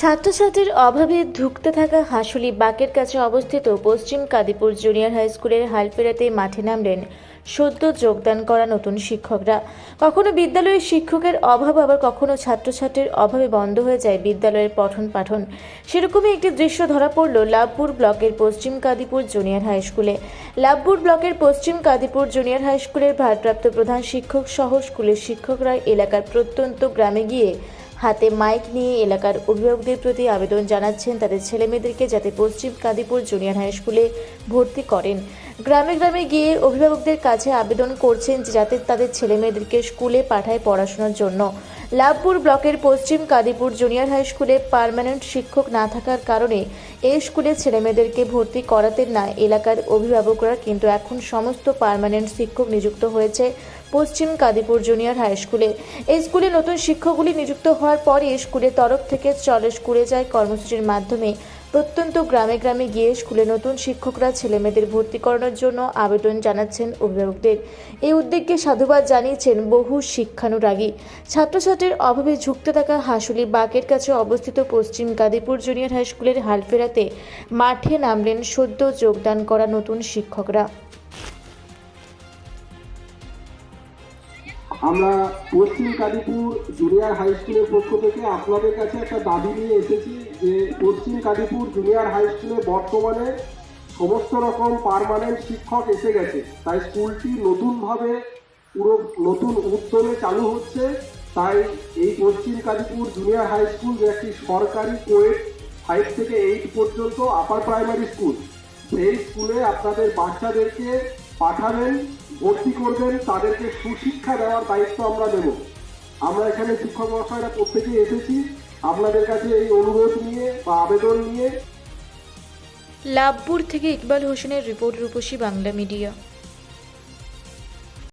ছাত্রছাত্রীর অভাবে ধুঁকতে থাকা হাসুলি বাকের কাছে অবস্থিত পশ্চিম কাদিপুর জুনিয়র হাই স্কুলের হাল ফেরাতে মাঠে নামলেন সদ্য যোগদান করা নতুন শিক্ষকরা। কখনো বিদ্যালয়ের শিক্ষকের অভাব, আবার কখনো ছাত্রছাত্রীর অভাবে বন্ধ হয়ে যায় বিদ্যালয়ের পঠন পাঠন। সেরকমই একটি দৃশ্য ধরা পড়ল লাভপুর ব্লকের পশ্চিম কাদিপুর জুনিয়র হাই স্কুলে। লাভপুর ব্লকের পশ্চিম কাদিপুর জুনিয়র হাই স্কুলের ভারপ্রাপ্ত প্রধান শিক্ষক সহ স্কুলের শিক্ষকরা এলাকার প্রত্যন্ত গ্রামে গিয়ে হাতে মাইক নিয়ে এলাকার অভিভাবকদের প্রতি আবেদন জানাচ্ছেন তাদের ছেলেমেয়েদেরকে যাতে পশ্চিম কাদিপুর জুনিয়র হাই স্কুলে ভর্তি করেন। গ্রামে গ্রামে গিয়ে অভিভাবকদের কাছে আবেদন করছেন যাতে তাদের ছেলে মেয়েদেরকে স্কুলে পাঠায় পড়াশোনার জন্য। লাভপুর ব্লকের পশ্চিম কাদিপুর জুনিয়র হাই স্কুলে পারমানেন্ট শিক্ষক না থাকার কারণে এই স্কুলে ছেলেমেয়েদেরকে ভর্তি করাতেন না এলাকার অভিভাবকরা কিন্তু এখন সমস্ত পারমানেন্ট শিক্ষক নিযুক্ত হয়েছে পশ্চিম কাদিপুর জুনিয়র হাই স্কুলে। এই স্কুলে নতুন শিক্ষকগুলি নিযুক্ত হওয়ার পরই স্কুলের তরফ থেকে চলে স্কুলে যায় কর্মসূচির মাধ্যমে। প্রত্যন্ত গ্রামে গ্রামে গিয়ে স্কুলে নতুন শিক্ষকরা ছেলেমেয়েদের ভর্তি করানোর জন্য আবেদন জানাচ্ছেন অভিভাবকদের। এই উদ্যোগকে সাধুবাদ জানিয়েছেন বহু শিক্ষানুরাগী। ছাত্রছাত্রীর অভাবে ঝুঁকতে থাকা হাসুলি বাকের কাছে অবস্থিত পশ্চিম গাদীপুর জুনিয়র হাইস্কুলের হাল ফেরাতে মাঠে নামলেন সদ্য যোগদান করা নতুন শিক্ষকরা। আমরা পশ্চিম কালীপুর জুনিয়র হাই স্কুলের পক্ষ থেকে আপনাদের কাছে একটা দাবি নিয়ে এসেছি যে পশ্চিম কালীপুর জুনিয়র হাই স্কুলে বর্তমানে সমস্ত রকম পারমানেন্ট শিক্ষক এসে গেছে। তাই স্কুলটি নতুনভাবে পুরো নতুন উদ্যমে চালু হচ্ছে। তাই এই পশ্চিম কালীপুর জুনিয়র হাই স্কুল যে একটি সরকারি কোয়েট ফাইভ থেকে এইট পর্যন্ত আপার প্রাইমারি স্কুল সেই স্কুলে আপনাদের বাচ্চাদেরকে পাঠাবেন ভর্তি করবেন, তাদেরকে সুশিক্ষা দেওয়ার দায়িত্ব আমরা দেব আমরা এখানে শিক্ষক মহাশয়রা প্রত্যেকেই এসেছি। আপনাদের কাছে এই অনুরোধ নিয়ে বা আবেদন নিয়ে। লাভপুর থেকে ইকবাল হোসেনের রিপোর্ট রূপসী বাংলা মিডিয়া।